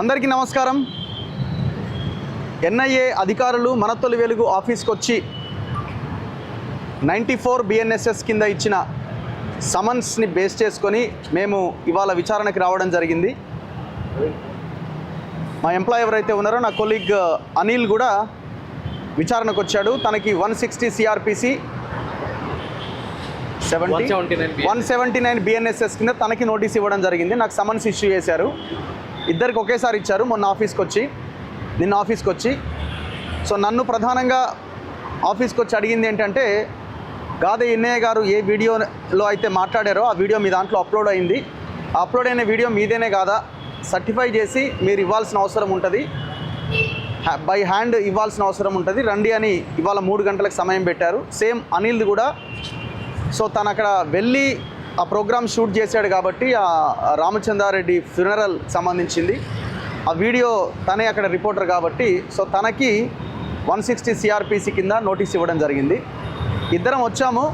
అందరికీ నమస్కారం. ఎన్ఐఏ అధికారులు మన తొలి వెలుగు ఆఫీస్కి వచ్చి నైంటీ ఫోర్ బిఎన్ఎస్ఎస్ కింద ఇచ్చిన సమన్స్ని బేస్ చేసుకొని మేము ఇవాళ విచారణకి రావడం జరిగింది. మా ఎంప్లాయ్ ఎవరైతే ఉన్నారో నా కొలీగ్ అనిల్ కూడా విచారణకు వచ్చాడు తనకి one sixty CrPC seventy 179 one seventy nine BNSS కింద తనకి నోటీస్ ఇవ్వడం జరిగింది. నాకు సమన్స్ ఇష్యూ చేశారు. ఇద్దరికి ఒకేసారి ఇచ్చారు మొన్న ఆఫీస్కి వచ్చి నిన్న ఆఫీస్కి వచ్చి సో నన్ను ప్రధానంగా ఆఫీస్కి వచ్చి అడిగింది ఏంటంటే గాదే ఇన్నయ్య గారు ఏ వీడియోలో అయితే మాట్లాడారో ఆ వీడియో మీ దాంట్లో అప్లోడ్ అయింది. అప్లోడ్ అయిన వీడియో మీదేనే కాదా? సర్టిఫై చేసి మీరు ఇవ్వాల్సిన అవసరం ఉంటుంది. బై హ్యాండ్ ఇవ్వాల్సిన అవసరం ఉంటుంది. రండి అని ఇవాళ మూడు గంటలకు సమయం పెట్టారు. సేమ్ అనిల్ది కూడా. సో తను అక్కడ వెళ్ళి ఆ ప్రోగ్రామ్ షూట్ చేశాడు కాబట్టి ఆ రామచంద్రారెడ్డి ఫ్యూనరల్ సంబంధించింది. ఆ వీడియో తనే అక్కడ రిపోర్టర్ కాబట్టి సో తనకి వన్ సిక్స్టీ సిఆర్పిసి కింద నోటీస్ ఇవ్వడం జరిగింది. ఇద్దరం వచ్చాము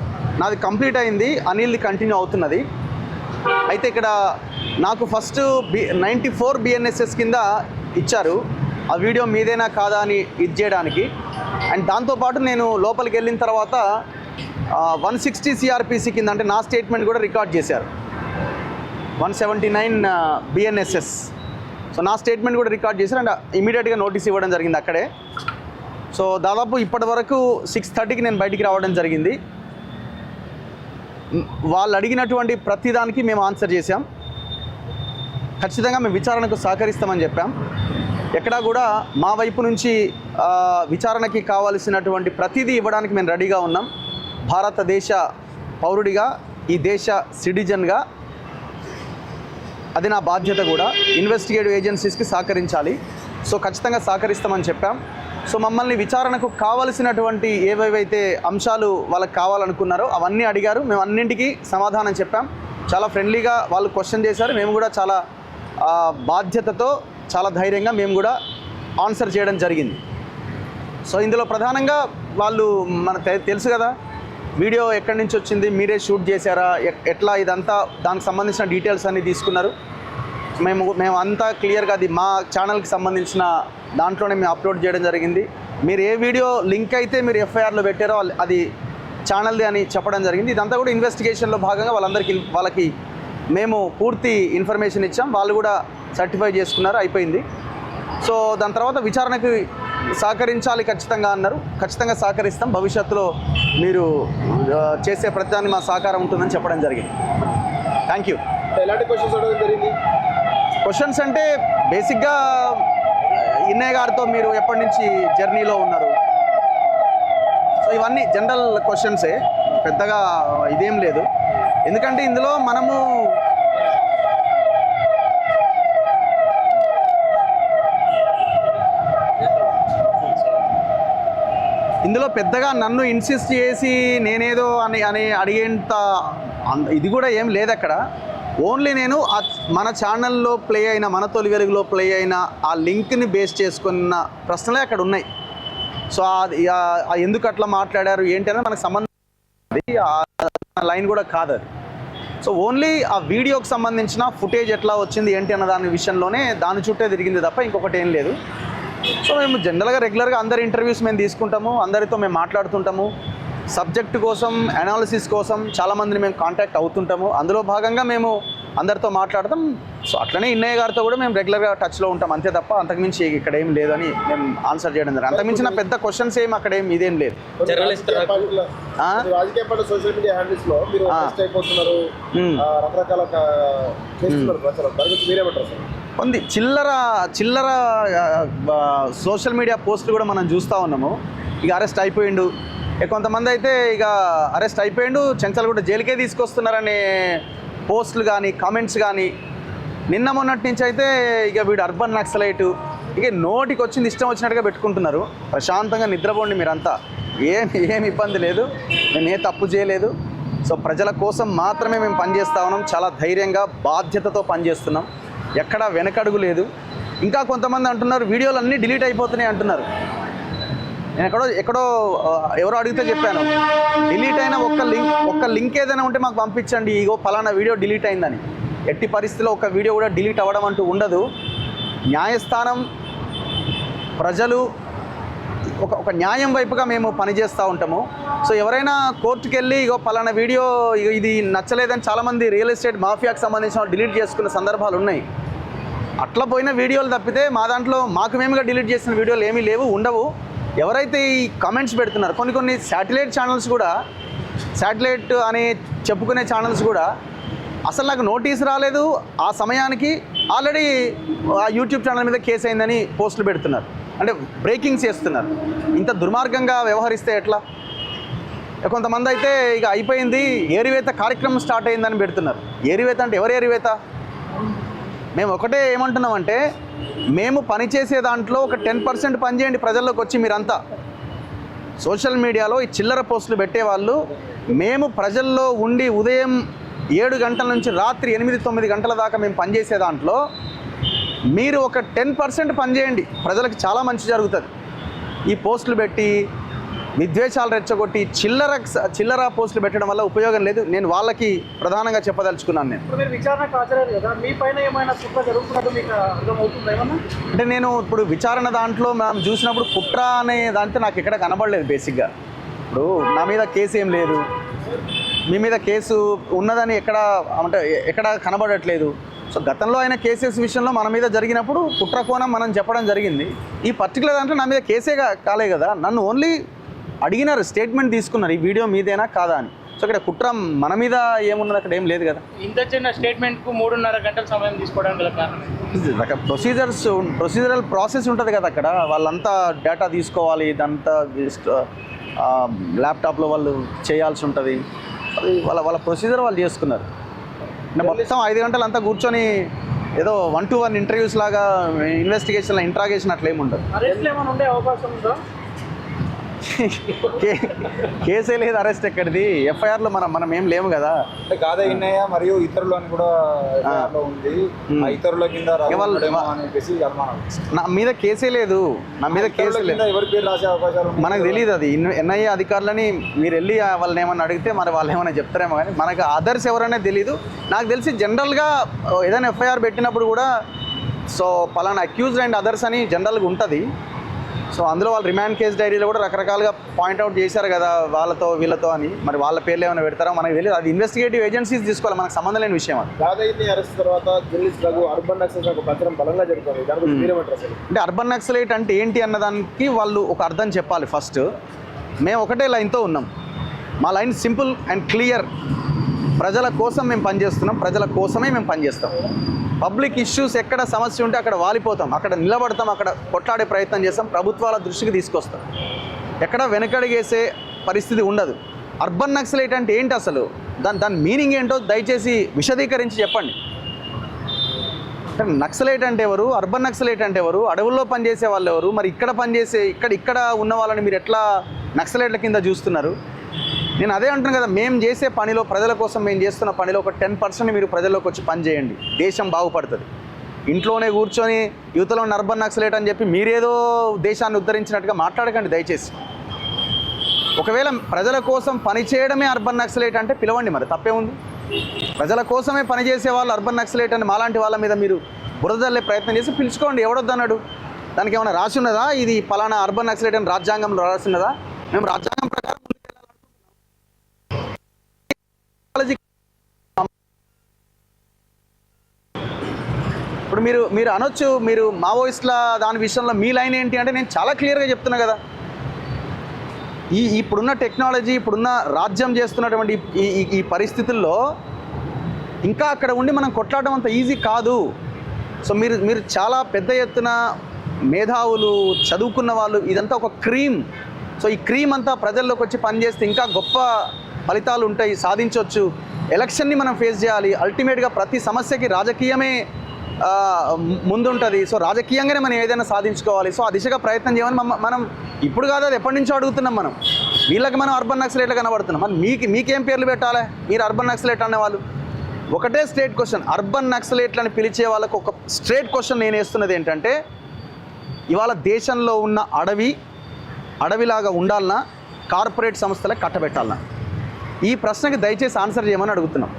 నాది కంప్లీట్ అయింది అనిల్ది కంటిన్యూ అవుతున్నది. అయితే ఇక్కడ నాకు first B ninety four BNSS కింద ఇచ్చారు ఆ వీడియో మీదేనా కాదా అని ఇది చేయడానికి. అండ్ దాంతోపాటు నేను లోపలికి వెళ్ళిన తర్వాత వన్ సిక్స్టీ సిఆర్పిసి కింద అంటే నా స్టేట్మెంట్ కూడా రికార్డ్ చేశారు. One seventy nine BNSS so నా స్టేట్మెంట్ కూడా రికార్డ్ చేశారు అండ్ ఇమీడియట్గా నోటీస్ ఇవ్వడం జరిగింది అక్కడే. సో దాదాపు ఇప్పటి వరకు సిక్స్ థర్టీకి నేను బయటికి రావడం జరిగింది. వాళ్ళు అడిగినటువంటి ప్రతిదానికి మేము ఆన్సర్ చేశాం. ఖచ్చితంగా మేము విచారణకు సహకరిస్తామని చెప్పాం. ఎక్కడా కూడా మా వైపు నుంచి విచారణకి కావలసినటువంటి ప్రతిదీ ఇవ్వడానికి మేము రెడీగా ఉన్నాం. భారతదేశ పౌరుడిగా ఈ దేశ సిటిజన్గా అది నా బాధ్యత కూడా. ఇన్వెస్టిగేటివ్ ఏజెన్సీస్కి సహకరించాలి. సో ఖచ్చితంగా సహకరిస్తామని చెప్పాం. సో మమ్మల్ని విచారణకు కావలసినటువంటి ఏవేవైతే అంశాలు వాళ్ళకి కావాలనుకున్నారో అవన్నీ అడిగారు. మేము అన్నింటికీ సమాధానం చెప్పాం. చాలా ఫ్రెండ్లీగా వాళ్ళు క్వశ్చన్ చేశారు. మేము కూడా చాలా బాధ్యతతో చాలా ధైర్యంగా మేము కూడా ఆన్సర్ చేయడం జరిగింది. సో ఇందులో ప్రధానంగా వాళ్ళు మన తెలుసు కదా వీడియో ఎక్కడి నుంచి వచ్చింది? మీరే షూట్ చేశారా? ఎట్లా ఇదంతా? దానికి సంబంధించిన డీటెయిల్స్ అన్నీ తీసుకున్నారు. మేము మేము అంతా క్లియర్గా అది మా ఛానల్కి సంబంధించిన దాంట్లోనే మేము అప్లోడ్ చేయడం జరిగింది. మీరు ఏ వీడియో లింక్ అయితే మీరు ఎఫ్ఐఆర్లో పెట్టారో అది- ఛానల్ది అని చెప్పడం జరిగింది. ఇదంతా కూడా ఇన్వెస్టిగేషన్లో భాగంగా వాళ్ళందరికీ వాళ్ళకి మేము పూర్తి ఇన్ఫర్మేషన్ ఇచ్చాం. వాళ్ళు కూడా సర్టిఫై చేసుకున్నారు. అయిపోయింది. సో దాని తర్వాత విచారణకి సహకరించాలి ఖచ్చితంగా అన్నారు. ఖచ్చితంగా సహకరిస్తాం. భవిష్యత్తులో మీరు చేసే ప్రతిదాన్ని మా సహకారం ఉంటుందని చెప్పడం జరిగింది. థ్యాంక్ యూ ఎలాంటి క్వశ్చన్స్ అడగడం జరిగింది? క్వశ్చన్స్ అంటే బేసిక్గా ఇన్నయ్య గారితో మీరు ఎప్పటి నుంచి జర్నీలో ఉన్నారు? సో ఇవన్నీ జనరల్ క్వశ్చన్సే పెద్దగా ఇదేం లేదు. ఎందుకంటే ఇందులో మనము ఇందులో పెద్దగా నన్ను ఇన్సిస్ట్ చేసి నేనేదో అని అని అడిగేంత ఇది కూడా ఏం లేదు అక్కడ ఓన్లీ నేను ఆ మన ఛానల్లో ప్లే అయిన మన తొలి వెలుగులో ప్లే అయిన ఆ లింక్ని బేస్ చేసుకున్న ప్రశ్నలే అక్కడ ఉన్నాయి. సో ఆ- ఎందుకు అట్లా మాట్లాడారు ఏంటి అనేది మనకు సంబంధం లైన్ కూడా కాదు అది. సో ఓన్లీ ఆ వీడియోకి సంబంధించిన ఫుటేజ్ ఎట్లా వచ్చింది ఏంటి అన్న దాని విషయంలోనే దాని చుట్టే తిరిగింది తప్ప ఇంకొకటి ఏం లేదు. సో మేము జనరల్గా రెగ్యులర్గా అందరి ఇంటర్వ్యూస్ మేము తీసుకుంటాము అందరితో మేము మాట్లాడుతుంటాము. సబ్జెక్ట్ కోసం అనాలిసిస్ కోసం చాలామందిని మేము కాంటాక్ట్ అవుతుంటాము. అందులో భాగంగా మేము అందరితో మాట్లాడతాం. సో అట్లనే ఇన్నయ్య గారితో కూడా మేము రెగ్యులర్గా టచ్లో ఉంటాం. అంతే తప్ప అంతకుమించి ఇక్కడ ఏం లేదని మేము ఆన్సర్ చేయడం జరిగింది అంతకుమించిన పెద్ద క్వశ్చన్స్ ఏం అక్కడ ఏం ఇదేం లేదు. రాజకీయ పార్టీ సోషల్ మీడియా హ్యాండిల్స్లో మీరు అయిపోతున్నారు. రకరకాల క- చేస్తున్నారు ప్రచారం దాని గురించి మీరేమంటారు సార్? ఉంది. చిల్లర చిల్లర సోషల్ మీడియా పోస్టులు కూడా మనం చూస్తూ ఉన్నాము. ఇక అరెస్ట్ అయిపోయిండు. ఇక కొంతమంది అయితే ఇక అరెస్ట్ అయిపోయిండు. చెంచల్ కూడా జైలుకే తీసుకొస్తున్నారనే పోస్టులు కానీ కామెంట్స్ కానీ. నిన్న మొన్నటి నుంచి అయితే ఇక వీడు అర్బన్ నక్సలైటు. ఇక నోటికి వచ్చింది ఇష్టం వచ్చినట్టుగా పెట్టుకుంటున్నారు. ప్రశాంతంగా నిద్రపోండి మీరంతా. ఏం ఏం ఇబ్బంది లేదు. మేము ఏ తప్పు చేయలేదు. సో ప్రజల కోసం మాత్రమే మేము పనిచేస్తా ఉన్నాం. చాలా ధైర్యంగా బాధ్యతతో పనిచేస్తున్నాం. ఎక్కడా వెనకడుగు లేదు. ఇంకా కొంతమంది అంటున్నారు వీడియోలు అన్నీ డిలీట్ అయిపోతున్నాయి అంటున్నారు. నేను ఎక్కడో ఎక్కడో ఎవరో అడిగితే చెప్పాను. డిలీట్ అయిన ఒక్క లింక్ ఒక్క లింక్ ఏదైనా ఉంటే మాకు పంపించండి. ఇగో ఫలానా వీడియో డిలీట్ అయిందని. ఎట్టి పరిస్థితిలో ఒక వీడియో కూడా డిలీట్ అవ్వడం అంటూ ఉండదు. న్యాయస్థానం ప్రజలు ఒక ఒక న్యాయం వైపుగా మేము పనిచేస్తూ ఉంటాము. సో ఎవరైనా కోర్టుకు వెళ్ళి ఇగో పలానా వీడియో ఇగో ఇది నచ్చలేదని చాలామంది రియల్ ఎస్టేట్ మాఫియాకి సంబంధించిన డిలీట్ చేసుకున్న సందర్భాలు ఉన్నాయి. అట్లా పోయిన వీడియోలు తప్పితే మా దాంట్లో మాకు మేముగా డిలీట్ చేసిన వీడియోలు ఏమీ లేవు ఉండవు. ఎవరైతే ఈ కమెంట్స్ పెడుతున్నారు కొన్ని కొన్ని శాటిలైట్ ఛానల్స్ కూడా శాటిలైట్ అని చెప్పుకునే ఛానల్స్ కూడా అసలు నాకు నోటీస్ రాలేదు. ఆ సమయానికి ఆల్రెడీ ఆ యూట్యూబ్ ఛానల్ మీద కేసు అయిందని పోస్టులు పెడుతున్నారు. అంటే బ్రేకింగ్స్ చేస్తున్నారు. ఇంత దుర్మార్గంగా వ్యవహరిస్తే ఎట్లా? కొంతమంది అయితే ఇక అయిపోయింది ఏరివేత కార్యక్రమం స్టార్ట్ అయిందని పెడుతున్నారు. ఏరివేత అంటే ఎవరు ఏరివేత? మేము ఒకటే ఏమంటున్నామంటే మేము పనిచేసే దాంట్లో ఒక టెన్ పర్సెంట్ పనిచేయండి ప్రజల్లోకి వచ్చి మీరంతా. సోషల్ మీడియాలో ఈ చిల్లర పోస్టులు పెట్టేవాళ్ళు మేము ప్రజల్లో ఉండి ఉదయం ఏడు గంటల నుంచి రాత్రి ఎనిమిది తొమ్మిది గంటల దాకా మేము పనిచేసే దాంట్లో మీరు ఒక టెన్ పర్సెంట్ పనిచేయండి ప్రజలకు చాలా మంచి జరుగుతుంది. ఈ పోస్టులు పెట్టి విద్వేషాలు రెచ్చగొట్టి చిల్లర చిల్లర పోస్టులు పెట్టడం వల్ల ఉపయోగం లేదు. నేను వాళ్ళకి ప్రధానంగా చెప్పదలుచుకున్నాను నేను. అంటే నేను ఇప్పుడు విచారణ దాంట్లో మనం చూసినప్పుడు కుట్ర అనే దాంతో నాకు ఎక్కడ కనబడలేదు బేసిక్గా. ఇప్పుడు నా మీద కేసు ఏం లేదు. మీ మీద కేసు ఉన్నదని ఎక్కడ అంటే ఎక్కడ కనబడట్లేదు. సో గతంలో అయిన కేసెస్ విషయంలో మన మీద జరిగినప్పుడు కుట్ర కోణం మనం చెప్పడం జరిగింది. ఈ పర్టికులర్ దాంట్లో నా మీద కేసే కాలే కదా. నన్ను ఓన్లీ అడిగినారు స్టేట్మెంట్ తీసుకున్నారు ఈ వీడియో మీదేనా కాదా అని. సో ఇక్కడ కుట్ర మన మీద ఏమున్నది అక్కడ ఏం లేదు కదా. ఇంత చిన్న స్టేట్మెంట్కు మూడున్నర గంటల సమయం తీసుకోవడానికి కారణం ప్రొసీజర్స్ ప్రొసీజరల్ ప్రాసెస్ ఉంటుంది కదా అక్కడ. వాళ్ళంతా డేటా తీసుకోవాలి ఇదంతా ల్యాప్టాప్లో వాళ్ళు చేయాల్సి ఉంటుంది. అది వాళ్ళ వాళ్ళ ప్రొసీజర్ వాళ్ళు చేసుకున్నారు. అంటే మొత్తం ఐదు గంటలు అంతా కూర్చొని ఏదో వన్ టు వన్ ఇంటర్వ్యూస్ లాగా ఇన్వెస్టిగేషన్ ఇంట్రాగేషన్ అట్లా ఏమి ఉండదు అరెస్ట్ ఏమైనా ఉండే అవకాశం ఉందా కే- కేసే లేదు అరెస్ట్ ఎక్కడిది? ఎఫ్ఐఆర్లో మనం మనం ఏం లేము కదా. అంటే ఇన్నయ్య మరియు ఇతరులు అని కూడా ఉంది. ఆ ఇతరుల కింద చెప్పేసి అనుమానం నా మీద కేసే లేదు. నా మీద కేసు లేదు. కింద ఎవరి పేరు రాసే అవకాశాలు? మనకు తెలియదు అది. ఎన్ఐఏ అధికారులని మీరు వెళ్ళి వాళ్ళని ఏమన్నా అడిగితే మరి వాళ్ళు ఏమైనా చెప్తారేమో కానీ మనకు అదర్స్ ఎవరనే తెలియదు నాకు తెలిసి జనరల్గా ఏదైనా ఎఫ్ఐఆర్ పెట్టినప్పుడు కూడా సో పలానా అక్యూజ్డ్ అండ్ అదర్స్ అని జనరల్గా ఉంటుంది. సో అందులో వాళ్ళు రిమాండ్ కేసు డైరీలో కూడా రకరకాలుగా పాయింట్అవుట్ చేశారు కదా వాళ్ళతో వీళ్ళతో అని. మరి వాళ్ళ పేర్లు ఏమైనా పెడతారో మనకు తెలియదు. అది ఇన్వెస్టిగేటివ్ ఏజెన్సీస్ తీసుకోవాలి. మనకు సంబంధం లేని విషయం అది. అరెస్ట్ తర్వాత జర్నలిస్ట్ రఘు అర్బన్ ప్రచారం బలంగా జరుగుతుంది అంటే అర్బన్ నక్సలైట్ అంటే ఏంటి అన్నదానికి వాళ్ళు ఒక అర్థం చెప్పాలి ఫస్ట్. మేము ఒకటే లైన్తో ఉన్నాం. మా లైన్ సింపుల్ అండ్ క్లియర్. ప్రజల కోసం మేము పనిచేస్తున్నాం. ప్రజల కోసమే మేము పనిచేస్తాం. పబ్లిక్ ఇష్యూస్ ఎక్కడ సమస్య ఉంటే అక్కడ వాలిపోతాం. అక్కడ నిలబడతాం అక్కడ కొట్లాడే ప్రయత్నం చేస్తాం ప్రభుత్వాల దృష్టికి తీసుకొస్తాం. ఎక్కడ వెనకడిగేసే పరిస్థితి ఉండదు. అర్బన్ నక్సలైట్ అంటే ఏంటి అసలు? దాని దాని మీనింగ్ ఏంటో దయచేసి విశదీకరించి చెప్పండి. నక్సలైట్ అంటే ఎవరు? అర్బన్ నక్సలైట్ అంటే ఎవరు? అడవుల్లో పనిచేసే వాళ్ళు ఎవరు? మరి ఇక్కడ పనిచేసే ఇక్కడ ఇక్కడ ఉన్న వాళ్ళని మీరు ఎట్లా నక్సలైట్ల కింద చూస్తున్నారు? నేను అదే అంటున్నాను కదా మేము చేసే పనిలో ప్రజల కోసం మేము చేస్తున్న పనిలో ఒక టెన్ పర్సెంట్ మీరు ప్రజల్లోకి వచ్చి పని చేయండి. దేశం బాగుపడుతుంది. ఇంట్లోనే కూర్చొని యువతలో నర్బన్ అర్బన్ నక్సలైట్ అని చెప్పి మీరేదో దేశాన్ని ఉద్ధరించినట్టుగా మాట్లాడకండి దయచేసి. ఒకవేళ ప్రజల కోసం పని చేయడమే అర్బన్ నక్సలేట్ అంటే పిలవండి మరి తప్పే ఉంది. ప్రజల కోసమే పనిచేసే వాళ్ళు అర్బన్ నక్సలైట్ అని మాలాంటి వాళ్ళ మీద మీరు బురదల్లే ప్రయత్నం చేసి పిలుచుకోండి ఎవడొద్దన్నాడు? దానికి ఏమైనా రాసి ఉన్నదా? ఇది పలానా అర్బన్ నక్సలైట్ అని రాజ్యాంగంలో రాసి ఉన్నదా? మేము రాజ్యాంగం ప్రకారం ముందుకెళ్ళాలనుకుంటున్నాం. ఇప్పుడు మీరు మీరు అనొచ్చు మీరు మావోయిస్టుల దాని విషయంలో మీ లైన్ ఏంటి అంటే నేను చాలా క్లియర్గా చెప్తున్నా కదా. ఈ ఇప్పుడున్న టెక్నాలజీ ఇప్పుడున్న రాజ్యం చేస్తున్నటువంటి ఈ ఈ- పరిస్థితుల్లో ఇంకా అక్కడ ఉండి మనం కొట్లాడడం అంత ఈజీ కాదు. సో మీరు మీరు చాలా పెద్ద ఎత్తున మేధావులు చదువుకున్న వాళ్ళు ఇదంతా ఒక క్రీమ్. సో ఈ క్రీమ్ అంతా ప్రజల్లోకి వచ్చి పనిచేస్తే ఇంకా గొప్ప ఫలితాలు ఉంటాయి సాధించవచ్చు ఎలక్షన్ని మనం ఫేస్ చేయాలి. అల్టిమేట్గా ప్రతి సమస్యకి రాజకీయమే ముందుంటుంది. సో రాజకీయంగానే మనం ఏదైనా సాధించుకోవాలి. సో ఆ దిశగా ప్రయత్నం చేయమని మనం ఇప్పుడు కాదు అది ఎప్పటి నుంచో అడుగుతున్నాం మనం. వీళ్ళకి మనం అర్బన్ నక్సలేట్లు కనబడుతున్నాం. మరి మీకు మీకేం పేర్లు పెట్టాలి? మీరు అర్బన్ నక్సలేట్ అనేవాళ్ళు ఒకటే స్ట్రేట్ క్వశ్చన్. అర్బన్ నక్సలైట్లు అని పిలిచే వాళ్ళకు ఒక స్ట్రేట్ క్వశ్చన్ నేను వేస్తున్నది ఏంటంటే ఇవాళ దేశంలో ఉన్న అడవి అడవిలాగా ఉండాలన్నా కార్పొరేట్ సంస్థలకు కట్టబెట్టాలన్నా. ఈ ప్రశ్నకి దయచేసి ఆన్సర్ చేయమని అడుగుతున్నాం.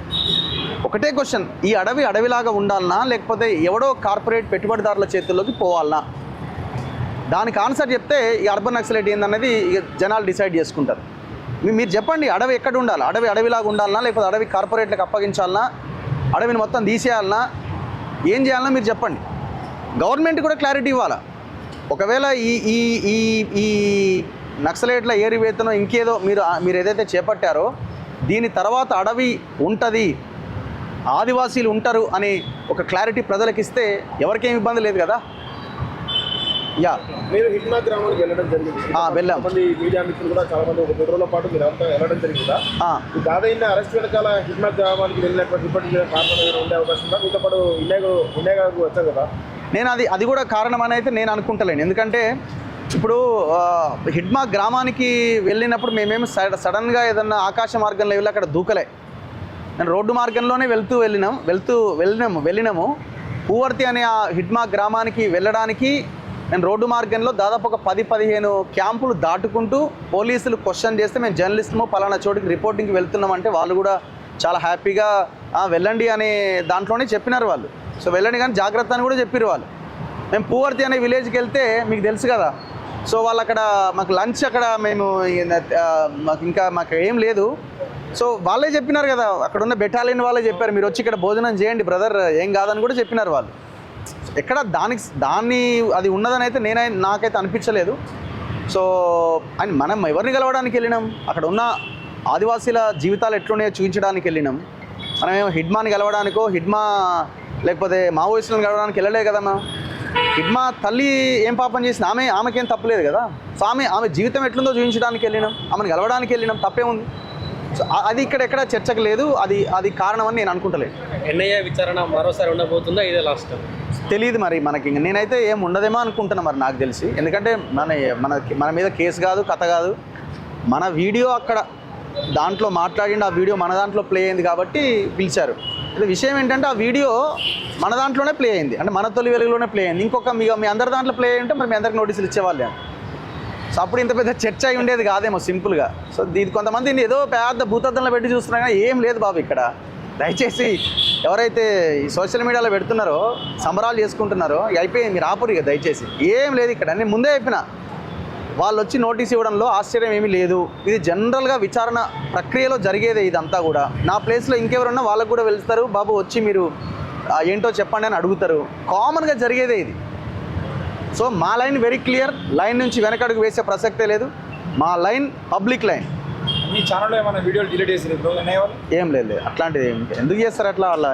ఒకటే క్వశ్చన్ ఈ అడవి అడవిలాగా ఉండాలనా? లేకపోతే ఎవడో కార్పొరేట్ పెట్టుబడిదారుల చేతుల్లోకి పోవాలనా? దానికి ఆన్సర్ చెప్తే ఈ అర్బన్ నక్సలైట్ ఏందన్నది జనాలు డిసైడ్ చేసుకుంటారు. మీరు చెప్పండి అడవి ఎక్కడ ఉండాలి? అడవి అడవిలాగా ఉండాలనా? లేకపోతే అడవి కార్పొరేట్లకు అప్పగించాలనా? అడవిని మొత్తం తీసేయాలనా? ఏం చేయాలన్నా మీరు చెప్పండి. గవర్నమెంట్ కూడా క్లారిటీ ఇవ్వాలా? ఒకవేళ ఈ ఈ ఈ ఈ నక్సలైట్ల ఏరివేతనం ఇంకేదో మీరు మీరు ఏదైతే చేపట్టారో దీని తర్వాత అడవి ఉంటుంది. ఆదివాసీలు ఉంటారు అని ఒక క్లారిటీ ప్రజలకు ఇస్తే ఎవరికేం ఇబ్బంది లేదు కదా? యా. మీరు హిట్మా గ్రామానికి వెళ్ళడం జరిగింది. వెళ్ళాం. మంది మీడియా మిత్రులు కూడా చాలా మంది ఒక మూడు రోజుల పాటు మీరు అంతా వెళ్ళడం జరిగిందా దాదాపు అరెస్ట్ వెనకాల హిట్మా గ్రామానికి వెళ్ళినటువంటి ఇప్పటి కారణం ఉండే అవకాశం ఉందా? మీతో పాటు వినయ్ గారు వచ్చారు కదా? నేను అది అది కూడా కారణం అని అయితే నేను అనుకుంటలేను. ఎందుకంటే ఇప్పుడు హిడ్మా గ్రామానికి వెళ్ళినప్పుడు మేమేమి సడ- సడన్గా ఏదన్నా ఆకాశ మార్గంలో వెళ్ళి అక్కడ దూకలే. నేను రోడ్డు మార్గంలోనే వెళ్తూ వెళ్ళినాం వెళ్తూ వెళ్ళినాము వెళ్ళినాము. పూవర్తి అనే ఆ హిడ్మా గ్రామానికి వెళ్ళడానికి నేను రోడ్డు మార్గంలో దాదాపు ఒక పది పదిహేను క్యాంపులు దాటుకుంటూ పోలీసులు క్వశ్చన్ చేస్తే మేము జర్నలిస్టము పలానా చోటుకి రిపోర్టింగ్కి వెళ్తున్నామంటే వాళ్ళు కూడా చాలా హ్యాపీగా వెళ్ళండి అనే దాంట్లోనే చెప్పినారు వాళ్ళు. సో వెళ్ళండి కానీ జాగ్రత్త అని కూడా చెప్పారు వాళ్ళు. మేము పూవర్తి అనే విలేజ్కి వెళ్తే మీకు తెలుసు కదా సో వాళ్ళు అక్కడ మాకు లంచ్ అక్కడ మేము మాకు ఇంకా మాకు ఏం లేదు. సో వాళ్ళే చెప్పినారు కదా అక్కడ ఉన్న బెటాలియన్ వాళ్ళే చెప్పారు మీరు వచ్చి ఇక్కడ భోజనం చేయండి బ్రదర్ ఏం కాదని కూడా చెప్పినారు వాళ్ళు. ఎక్కడ దానికి దాన్ని అది ఉన్నదని అయితే నేనై నాకైతే అనిపించలేదు. సో అండ్ మనం ఎవరిని కలవడానికి వెళ్ళినాం? అక్కడ ఉన్న ఆదివాసీల జీవితాలు ఎట్లున్నాయో చూపించడానికి వెళ్ళినాం. మనం ఏమో హిడ్మాని కలవడానికో హిడ్మా లేకపోతే మావోయిస్టులను కలవడానికి వెళ్ళలేదు కదా మనం హిడ్మా తల్లి ఏం పాపం చేసిన ఆమె ఆమెకేం తప్పలేదు కదా. సో ఆమె ఆమె జీవితం ఎట్లుందో చూపించడానికి వెళ్ళినాం. ఆమెను కలవడానికి వెళ్ళినాం. తప్పే ఉంది సో అది ఇక్కడ ఎక్కడ చర్చకు లేదు. అది అది కారణం అని నేను అనుకుంటలేదు ఎన్ఐఏ విచారణ మరోసారి ఉండబోతుందా? ఇదే లాస్ట్ తెలియదు మరి మనకి నేనైతే ఏం ఉండదేమో అనుకుంటున్నా మరి నాకు తెలిసి. ఎందుకంటే మన మన మన మీద కేసు కాదు కథ కాదు. మన వీడియో అక్కడ దాంట్లో మాట్లాడిండి ఆ వీడియో మన దాంట్లో ప్లే అయింది కాబట్టి పిలిచారు. ఇది విషయం ఏంటంటే ఆ వీడియో మన దాంట్లోనే ప్లే అయింది. అంటే మన తొలి వెలుగులోనే ప్లే అయింది. ఇంకొక మీ మీ అందరి దాంట్లో ప్లే అయ్యి ఉంటే మరి మీ అందరికి నోటీసులు ఇచ్చేవాళ్ళే. సో అప్పుడు ఇంత పెద్ద చర్చ అయి ఉండేది కాదేమో సింపుల్గా సో దీని కొంతమంది ఏదో పెద్ద భూతద్దంలో పెట్టి చూస్తున్నా కానీ ఏం లేదు బాబు ఇక్కడ. దయచేసి ఎవరైతే ఈ సోషల్ మీడియాలో పెడుతున్నారో సంబరాలు చేసుకుంటున్నారో ఇక అయిపోయింది మీరు ఆపురు ఇక దయచేసి. ఏం లేదు ఇక్కడ నేను ముందే చెప్పిన. వాళ్ళు వచ్చి నోటీస్ ఇవ్వడంలో ఆశ్చర్యం ఏమీ లేదు. ఇది జనరల్గా విచారణ ప్రక్రియలో జరిగేదే ఇదంతా కూడా. నా ప్లేస్లో ఇంకెవరున్నా వాళ్ళకు కూడా వెళ్తారు. బాబు వచ్చి మీరు ఏంటో చెప్పండి అని అడుగుతారు. కామన్గా జరిగేదే ఇది. సో మా లైన్ వెరీ క్లియర్ లైన్ నుంచి వెనకడుగు వేసే ప్రసక్తే లేదు. మా లైన్ పబ్లిక్ లైన్. మీ ఛానల్లో ఏమైనా వీడియోలు డిలీట్ వాళ్ళు? ఏం లేదు. అట్లాంటిది ఎందుకు చేస్తారు? అట్లా అలా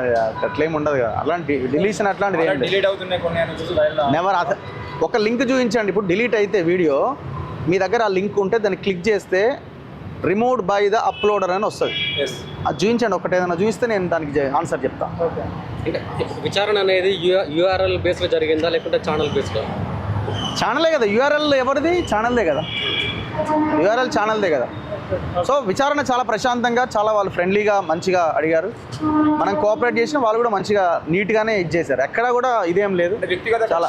అట్లా ఉండదు కదా. అలాంటి డిలీషన్ అట్లాంటిది ఏం డిలీట్ అవుతున్నాయి కొన్ని నెవర్ ఒక లింక్ చూపించండి. ఇప్పుడు డిలీట్ అయితే వీడియో మీ దగ్గర ఆ లింక్ ఉంటే దాన్ని క్లిక్ చేస్తే రిమూవ్డ్ బై ద అప్లోడర్ అని వస్తుంది. అది చూపించండి ఒకటి ఏదైనా చూపిస్తే నేను దానికి ఆన్సర్ చెప్తాను విచారణ అనేది యూఆర్ఎల్ బేస్లో జరిగిందా లేకుంటే ఛానల్ బేస్లో ఛానలే కదా యూఆర్ఎల్ ఎవరిది? ఛానల్దే కదా. యూఆర్ఎల్ ఛానల్దే కదా. సో విచారణ చాలా ప్రశాంతంగా చాలా వాళ్ళు ఫ్రెండ్లీగా మంచిగా అడిగారు. మనం కోఆపరేట్ చేసిన వాళ్ళు కూడా మంచిగా నీట్గానే ఇది చేశారు. ఎక్కడ కూడా ఇదేం లేదు. చాలా.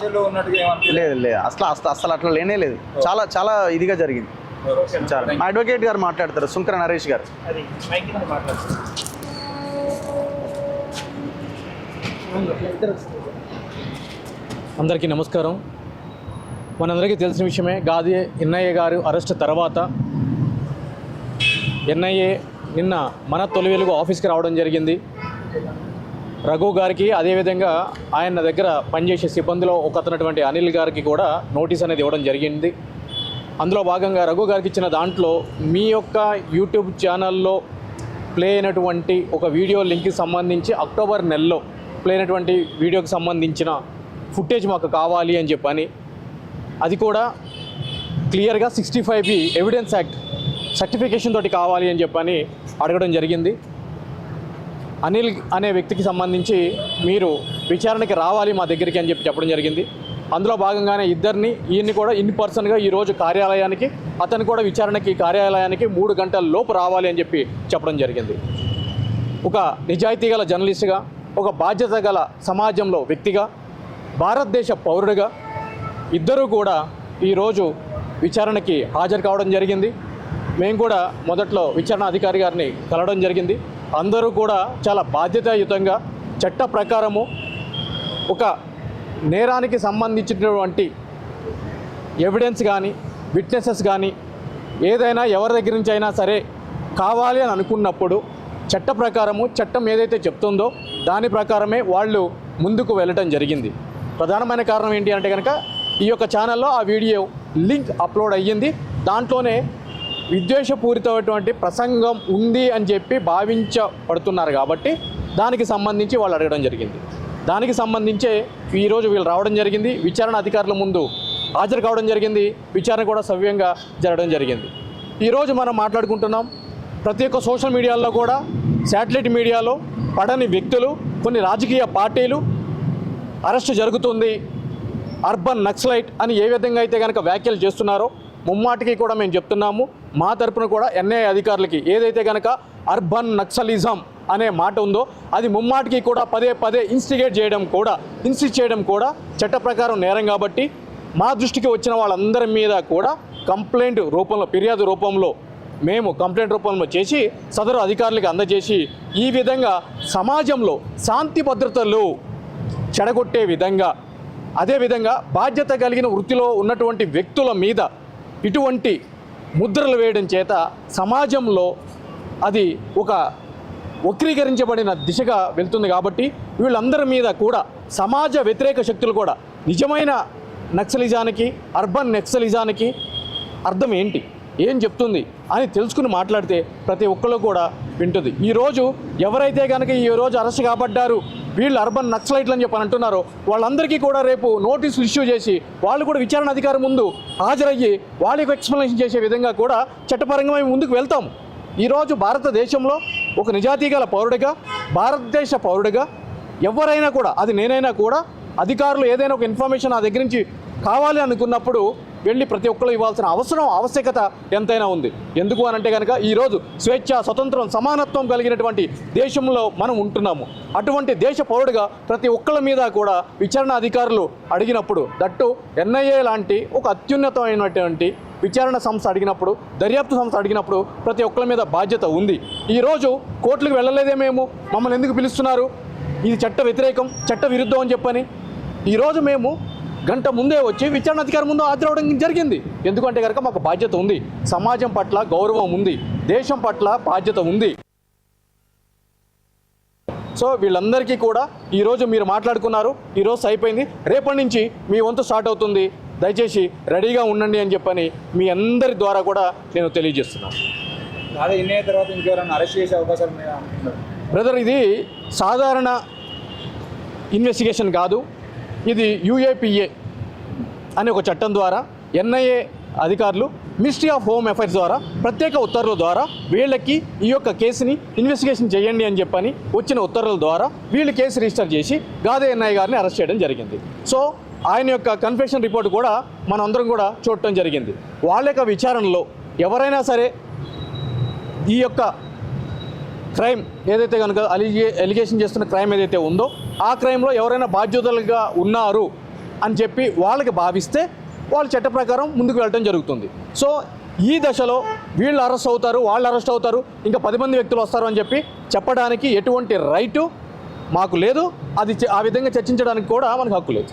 లేదు లేదు. అసలు అసలు అసలు అట్లా లేనే లేదు. చాలా చాలా ఇదిగా జరిగింది. విచారణ మా అడ్వకేట్ గారు మాట్లాడతారు. సుంకర నరేష్ గారు. అది మైక్ మాట్లాడుతుంది అందరికీ నమస్కారం. మనందరికీ తెలిసిన విషయమే గాది ఎన్ఐఏ గారు అరెస్ట్ తర్వాత ఎన్ఐఏ నిన్న మన తొలి వెలుగు ఆఫీస్కి రావడం జరిగింది. రఘు గారికి అదేవిధంగా ఆయన దగ్గర పనిచేసే సిబ్బందిలో ఒక అతనటువంటి అనిల్ గారికి కూడా నోటీస్ అనేది ఇవ్వడం జరిగింది. అందులో భాగంగా రఘు గారికి ఇచ్చిన దాంట్లో మీ యొక్క యూట్యూబ్ ఛానల్లో ప్లే అయినటువంటి ఒక వీడియో లింక్కి సంబంధించి అక్టోబర్ నెలలో ప్లే అయినటువంటి వీడియోకి సంబంధించిన ఫుటేజ్ మాకు కావాలి అని చెప్పని అది కూడా క్లియర్గా sixty five B evidence act certification తోటి కావాలి అని చెప్పని అడగడం జరిగింది. అనిల్ అనే వ్యక్తికి సంబంధించి మీరు విచారణకి రావాలి మా దగ్గరికి అని చెప్పి చెప్పడం జరిగింది. అందులో భాగంగానే ఇద్దరిని ఈయన్ని కూడా ఇన్ పర్సన్గా ఈరోజు కార్యాలయానికి అతను కూడా విచారణకి కార్యాలయానికి మూడు గంటల లోపు రావాలి అని చెప్పి చెప్పడం జరిగింది. ఒక నిజాయితీ గల జర్నలిస్ట్గా ఒక బాధ్యత గల సమాజంలో వ్యక్తిగా భారతదేశ పౌరుడిగా ఇద్దరూ కూడా ఈరోజు విచారణకి హాజరు కావడం జరిగింది. మేము కూడా మొదట్లో విచారణ అధికారి గారిని కలవడం జరిగింది. అందరూ కూడా చాలా బాధ్యతాయుతంగా చట్ట ప్రకారము ఒక నేరానికి సంబంధించినటువంటి ఎవిడెన్స్ కానీ విట్నెసెస్ కానీ ఏదైనా ఎవరి దగ్గర నుంచి అయినా సరే కావాలి అని అనుకున్నప్పుడు చట్ట ప్రకారము చట్టం ఏదైతే చెప్తుందో దాని ప్రకారమే వాళ్ళు ముందుకు వెళ్ళటం జరిగింది. ప్రధానమైన కారణం ఏంటి అంటే కనుక ఈ యొక్క ఛానల్లో ఆ వీడియో లింక్ అప్లోడ్ అయ్యింది. దాంట్లోనే విద్వేషపూరితమైనటువంటి ప్రసంగం ఉంది అని చెప్పి భావించబడుతున్నారు కాబట్టి దానికి సంబంధించి వాళ్ళు అడగడం జరిగింది. దానికి సంబంధించే ఈరోజు వీళ్ళు రావడం జరిగింది. విచారణ అధికారుల ముందు హాజరు కావడం జరిగింది. విచారణ కూడా సవ్యంగా జరగడం జరిగింది. ఈరోజు మనం మాట్లాడుకుంటున్నాం. ప్రతి ఒక్క సోషల్ మీడియాలో కూడా శాటిలైట్ మీడియాలో పడని వ్యక్తులు కొన్ని రాజకీయ పార్టీలు అరెస్టు జరుగుతుంది. అర్బన్ నక్సలైట్ అని ఏ విధంగా అయితే కనుక వ్యాఖ్యలు చేస్తున్నారో ముమ్మాటికి కూడా మేము చెప్తున్నాము. మా తరపున కూడా ఎన్ఐఏ అధికారులకి ఏదైతే కనుక అర్బన్ నక్సలిజం అనే మాట ఉందో అది ముమ్మాటికి కూడా పదే పదే ఇన్స్టిగేట్ చేయడం కూడా ఇన్స్టిట్ చేయడం కూడా చట్ట ప్రకారం నేరం కాబట్టి మా దృష్టికి వచ్చిన వాళ్ళందరి మీద కూడా కంప్లైంట్ రూపంలో ఫిర్యాదు రూపంలో మేము కంప్లైంట్ రూపంలో చేసి సదరు అధికారులకు అందజేసి ఈ విధంగా సమాజంలో శాంతి భద్రతలు చెడగొట్టే విధంగా అదేవిధంగా బాధ్యత కలిగిన వృత్తిలో ఉన్నటువంటి వ్యక్తుల మీద ఇటువంటి ముద్రలు వేయడం చేత సమాజంలో అది ఒక వక్రీకరించబడిన దిశగా వెళ్తుంది కాబట్టి వీళ్ళందరి మీద కూడా సమాజ వ్యతిరేక శక్తులు కూడా. నిజమైన నక్సలిజానికి అర్బన్ నక్సలిజానికి అర్థం ఏంటి? ఏం చెప్తుంది? అని తెలుసుకుని మాట్లాడితే ప్రతి ఒక్కరు కూడా వింటుంది. ఈరోజు ఎవరైతే కనుక ఈ రోజు అరెస్ట్ కాబడ్డారు వీళ్ళు అర్బన్ నక్సలైట్లు అని చెప్పి అంటున్నారో వాళ్ళందరికీ కూడా రేపు నోటీసులు ఇష్యూ చేసి వాళ్ళు కూడా విచారణ అధికారి ముందు హాజరయ్యి వాళ్ళకి ఎక్స్ప్లెనేషన్ చేసే విధంగా కూడా చట్టపరంగా మేము ముందుకు వెళ్తాము ఈరోజు భారతదేశంలో ఒక నిజాతీ గల పౌరుడిగా భారతదేశ పౌరుడిగా ఎవరైనా కూడా అది నేనైనా కూడా అధికారులు ఏదైనా ఒక ఇన్ఫర్మేషన్ నా దగ్గర నుంచి కావాలి అనుకున్నప్పుడు వెళ్ళి ప్రతి ఒక్కరు ఇవ్వాల్సిన అవసరం ఆవశ్యకత ఎంతైనా ఉంది. ఎందుకు అని అంటే కనుక ఈరోజు స్వేచ్ఛ స్వతంత్రం సమానత్వం కలిగినటువంటి దేశంలో మనం ఉంటున్నాము. అటువంటి దేశ పౌరుడిగా ప్రతి ఒక్కళ్ళ మీద కూడా విచారణ అధికారులు అడిగినప్పుడు దట్టు ఎన్ఐఏ లాంటి ఒక అత్యున్నతమైనటువంటి విచారణ సంస్థ అడిగినప్పుడు దర్యాప్తు సంస్థ అడిగినప్పుడు ప్రతి ఒక్కరి మీద బాధ్యత ఉంది. ఈరోజు కోర్టులకు వెళ్ళలేదే మేము. మమ్మల్ని ఎందుకు పిలుస్తున్నారు? ఇది చట్ట వ్యతిరేకం చట్ట విరుద్ధం అని చెప్పని. ఈరోజు మేము గంట ముందే వచ్చి విచారణ అధికారి ముందు హాజరవడం జరిగింది. ఎందుకంటే కనుక మాకు బాధ్యత ఉంది. సమాజం పట్ల గౌరవం ఉంది. దేశం పట్ల బాధ్యత ఉంది. సో వీళ్ళందరికీ కూడా ఈరోజు మీరు మాట్లాడుకున్నారు. ఈరోజు అయిపోయింది రేపటి నుంచి మీ వంతు స్టార్ట్ అవుతుంది. దయచేసి రెడీగా ఉండండి అని చెప్పని మీ అందరి ద్వారా కూడా నేను తెలియజేస్తున్నాను. తర్వాత ఇంకెవరైనా అరెస్ట్ చేసే అనుకుంటున్నారు బ్రదర్ ఇది సాధారణ ఇన్వెస్టిగేషన్ కాదు. ఇది యూఏపిఏ అనే ఒక చట్టం ద్వారా ఎన్ఐఏ అధికారులు మినిస్ట్రీ ఆఫ్ హోమ్ అఫైర్స్ ద్వారా ప్రత్యేక ఉత్తర్వుల ద్వారా వీళ్ళకి ఈ యొక్క కేసుని ఇన్వెస్టిగేషన్ చేయండి అని చెప్పని వచ్చిన ఉత్తర్వుల ద్వారా వీళ్ళు కేసు రిజిస్టర్ చేసి గాదే ఎన్ఐ గారిని అరెస్ట్ చేయడం జరిగింది. సో ఆయన యొక్క కన్ఫెషన్ రిపోర్ట్ కూడా మనందరం కూడా చూడటం జరిగింది. వాళ్ళ యొక్క విచారణలో ఎవరైనా సరే ఈ యొక్క క్రైమ్ ఏదైతే కనుక అలిగే ఎలిగేషన్ చేస్తున్న క్రైమ్ ఏదైతే ఉందో ఆ క్రైమ్లో ఎవరైనా బాధ్యతలుగా ఉన్నారు అని చెప్పి వాళ్ళకి భావిస్తే వాళ్ళు చట్ట ప్రకారం ముందుకు వెళ్ళడం జరుగుతుంది. సో ఈ దశలో వీళ్ళు అరెస్ట్ అవుతారు వాళ్ళు అరెస్ట్ అవుతారు ఇంకా పది మంది వ్యక్తులు వస్తారు అని చెప్పి చెప్పడానికి ఎటువంటి రైటు మాకు లేదు. అది ఆ విధంగా చర్చించడానికి కూడా మనకు హక్కు లేదు.